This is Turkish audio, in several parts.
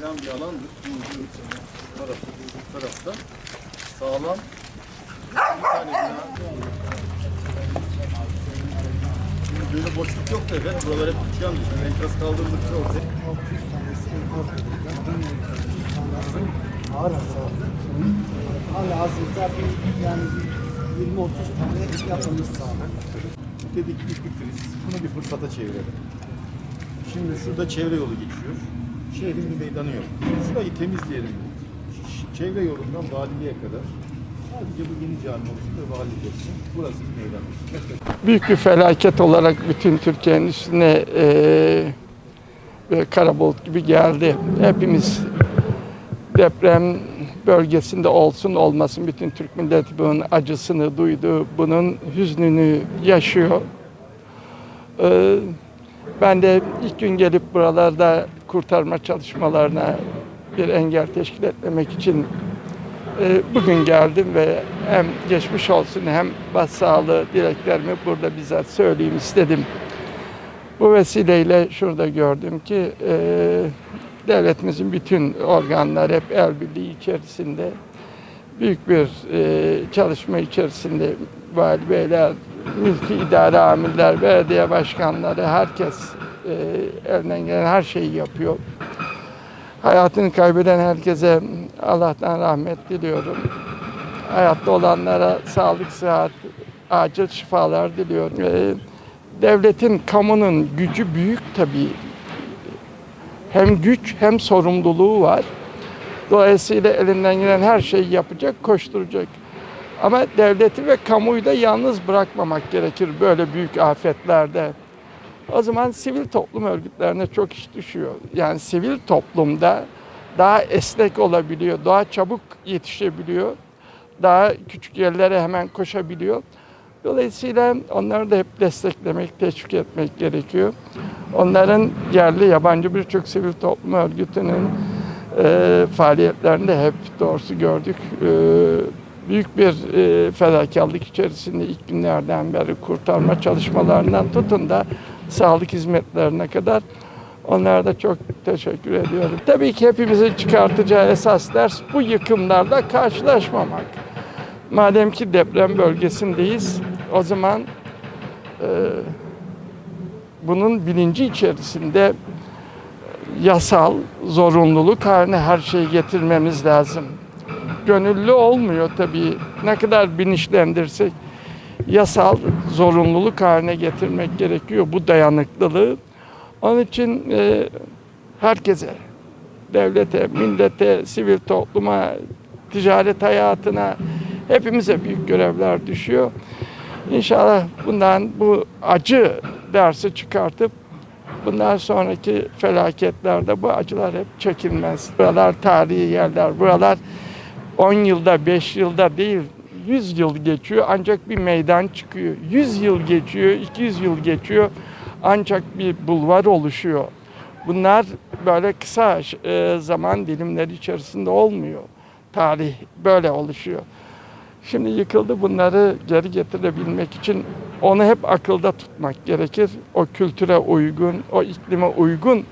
falan bir alandır. Bu tarafta, bu tarafta sağlam bir tane bina. Boşluk yok da efendim. Buralar hep dükkan düşüyor. Enkaz kaldırıldıkça ortaya. Ağır hasar. Hala hazırda bir yani 20-30 tane yapılmış sağlık. Dedik büyük bir kriz. Bunu bir fırsata çevirelim. Şimdi şurada çevre yolu geçiyor. Şehrin bir meydanı yok. Şurayı temizleyelim. Çevre yolundan valiliğe kadar. Sadece bu yeni cami olsun da valilik olsun. Burası bir meydan olsun. büyük bir felaket olarak bütün Türkiye'nin üstüne e, böyle kara bulut gibi geldi. Hepimiz deprem bölgesinde olsun olmasın bütün Türk milleti bunun acısını duydu, bunun hüznünü yaşıyor. E, ben de ilk gün gelip buralarda kurtarma çalışmalarına bir engel teşkil etmemek için ee, Bugün geldim ve hem geçmiş olsun hem başsağlığı dileklerimi burada bizzat söyleyeyim istedim. Bu vesileyle şurada gördüm ki e, devletimizin bütün organları hep el birliği içerisinde büyük bir e, çalışma içerisinde vali mülki idare amirler, belediye başkanları herkes e, elinden gelen her şeyi yapıyor. Hayatını kaybeden herkese Allah'tan rahmet diliyorum. Hayatta olanlara sağlık, sıhhat, acil şifalar diliyorum. Ee, devletin, kamunun gücü büyük tabii. Hem güç hem sorumluluğu var. Dolayısıyla elinden gelen her şeyi yapacak, koşturacak. Ama devleti ve kamuyu da yalnız bırakmamak gerekir böyle büyük afetlerde. O zaman sivil toplum örgütlerine çok iş düşüyor. Yani sivil toplumda daha esnek olabiliyor, daha çabuk yetişebiliyor, daha küçük yerlere hemen koşabiliyor. Dolayısıyla onları da hep desteklemek, teşvik etmek gerekiyor. Onların yerli, yabancı birçok sivil toplum örgütünün e, faaliyetlerini de hep doğrusu gördük. E, büyük bir e, fedakarlık içerisinde ilk günlerden beri kurtarma çalışmalarından tutun da sağlık hizmetlerine kadar onlara da çok teşekkür ediyorum. Tabii ki hepimizin çıkartacağı esas ders bu yıkımlarla karşılaşmamak. Madem ki deprem bölgesindeyiz, o zaman e, bunun bilinci içerisinde yasal zorunluluk haline her şeyi getirmemiz lazım. Gönüllü olmuyor tabii. Ne kadar bilinçlendirsek yasal zorunluluk haline getirmek gerekiyor bu dayanıklılığı. Onun için e, herkese, devlete, millete, sivil topluma, ticaret hayatına hepimize büyük görevler düşüyor. İnşallah bundan bu acı dersi çıkartıp bundan sonraki felaketlerde bu acılar hep çekilmez. Buralar tarihi yerler, buralar 10 yılda, 5 yılda değil 100 yıl geçiyor ancak bir meydan çıkıyor. 100 yıl geçiyor, 200 yıl geçiyor ancak bir bulvar oluşuyor. Bunlar böyle kısa e, zaman dilimleri içerisinde olmuyor. Tarih böyle oluşuyor. Şimdi yıkıldı bunları geri getirebilmek için onu hep akılda tutmak gerekir. O kültüre uygun, o iklime uygun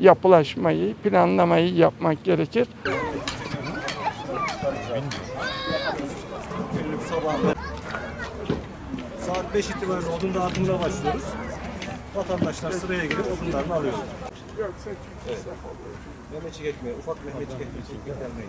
yapılaşmayı, planlamayı yapmak gerekir. Saat 5 itibariyle odun dağıtımına başlıyoruz. Vatandaşlar sıraya girip odunlarını alıyor. Yoksa Mehmetçik ekmeği, ufak Mehmetçik ekmeği, gelmeyi.